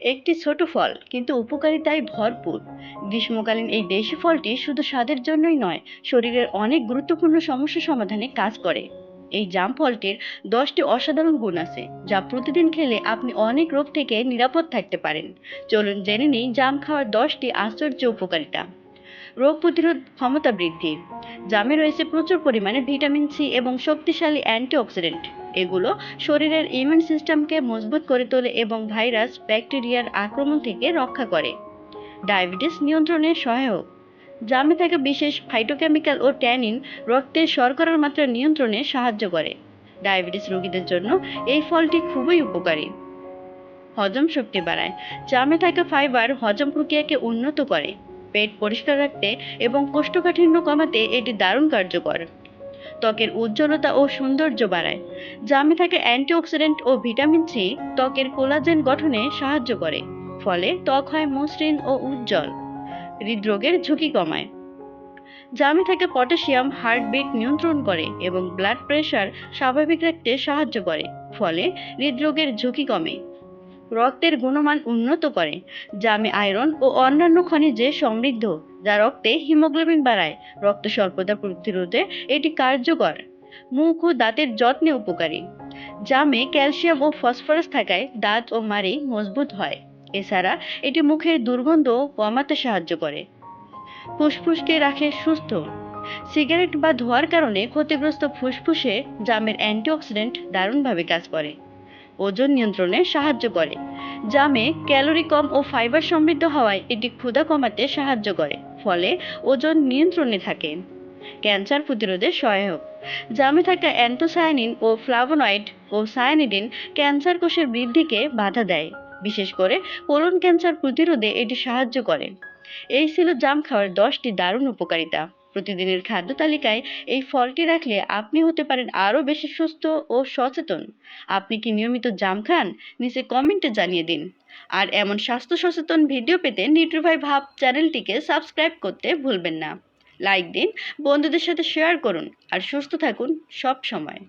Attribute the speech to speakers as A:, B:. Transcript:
A: একটি ছোট ফল, কিন্তু উপকারিতায় ভরপুর। গ্রীষ্মকালীন এই দেশি ফলটি শুধু স্বাদের জন্যই নয়, শরীরের অনেক গুরুত্বপূর্ণ সমস্যা সমাধানে কাজ করে। এই জাম ফলটির দশটি অসাধারণ গুণ আছে, যা প্রতিদিন খেলে আপনি অনেক রোগ থেকে নিরাপদ থাকতে পারেন। চলুন জেনে নিই জাম খাওয়ার দশটি আশ্চর্য উপকারিতা। রোগ প্রতিরোধ ক্ষমতা বৃদ্ধি। জামে রয়েছে প্রচুর পরিমাণে ভিটামিন সি এবং শক্তিশালী অ্যান্টিঅক্সিডেন্ট। এগুলো শরীরের ইমিউন সিস্টেমকে মজবুত করে তোলে এবং ভাইরাস, ব্যাকটেরিয়ার আক্রমণ থেকে রক্ষা করে। ডায়াবেটিস নিয়ন্ত্রণে সহায়ক। জামে থাকা বিশেষ ফাইটোকেমিক্যাল ও ট্যানিন রক্তে শর্করার মাত্রা নিয়ন্ত্রণে সাহায্য করে। ডায়াবেটিস রোগীদের জন্য এই ফলটি খুবই উপকারী। হজম শক্তি বাড়ায়। জামে থাকা ফাইবার হজম প্রক্রিয়াকে উন্নত করে। পেট পরিষ্কার রাখতে এবং কোষ্ঠকাঠিন্য কমাতে এটি দারুণ কার্যকর। ত্বকের উজ্জ্বলতা ও সৌন্দর্য বাড়ায় জামে থাকা অ্যান্টিঅক্সিডেন্ট ও ভিটামিন সি ত্বকের কোলাজেন গঠনে সাহায্য করে, ফলে ত্বক হয় মসৃণ ও উজ্জ্বল। হৃদরোগের ঝুঁকি কমায়। জামে থাকা পটাশিয়াম, হার্টবিট নিয়ন্ত্রণ করে এবং ব্লাড প্রেশার স্বাভাবিক রাখতে সাহায্য করে, ফলে হৃদরোগের ঝুঁকি কমে। রক্তের গুণমান উন্নত করে জামে আয়রন ও অন্যান্য খনিজে সমৃদ্ধ। যা রক্তে হিমোগ্লোবিন বাড়ায়, রক্ত স্বল্পতা প্রতিরোধে এটি কার্যকর। মুখ ও দাঁতের যত্নে উপকারী জামে ক্যালসিয়াম ও ফসফরাস থাকায় দাঁত ও মাড়ি মজবুত হয়। এছাড়া এটি মুখের দুর্গন্ধ কমাতে সাহায্য করে। ফুসফুসকে রাখে সুস্থ। সিগারেট বা ধোয়ার কারণে ক্ষতিগ্রস্ত ফুসফুসে জামের অ্যান্টিঅক্সিডেন্ট দারুণভাবে কাজ করে। ওজন নিয়ন্ত্রণে সাহায্য করে। জামে ক্যালোরি কম ও ফাইবার সমৃদ্ধ হওয়ায় এটি ক্ষুধা কমাতে সাহায্য করে। ফলে ওজন নিয়ন্ত্রণে থাকে। ক্যান্সার প্রতিরোধে সহায়ক। জামে থাকা অ্যান্টোসায়ানিন ও ফ্লাভোনয়েড ও সায়ানিডিন ক্যান্সার কোষের বৃদ্ধিকে বাধা দেয়। বিশেষ করে কোলন ক্যান্সার প্রতিরোধে এটি সাহায্য করে। এই ছিল জাম খাওয়ার দশটি দারুণ উপকারিতা। প্রতিদিনের খাদ্য তালিকায় এই ফলটি রাখলে আপনি হতে পারেন আরও বেশি সুস্থ ও সচেতন। আপনি কি নিয়মিত জাম খান? নিচে কমেন্টে জানিয়ে দিন। আর এমন স্বাস্থ্য সচেতন ভিডিও পেতে নিউট্রিফাই ভাব চ্যানেলটিকে সাবস্ক্রাইব করতে ভুলবেন না। লাইক দিন, বন্ধুদের সাথে শেয়ার করুন, আর সুস্থ থাকুন সব সময়।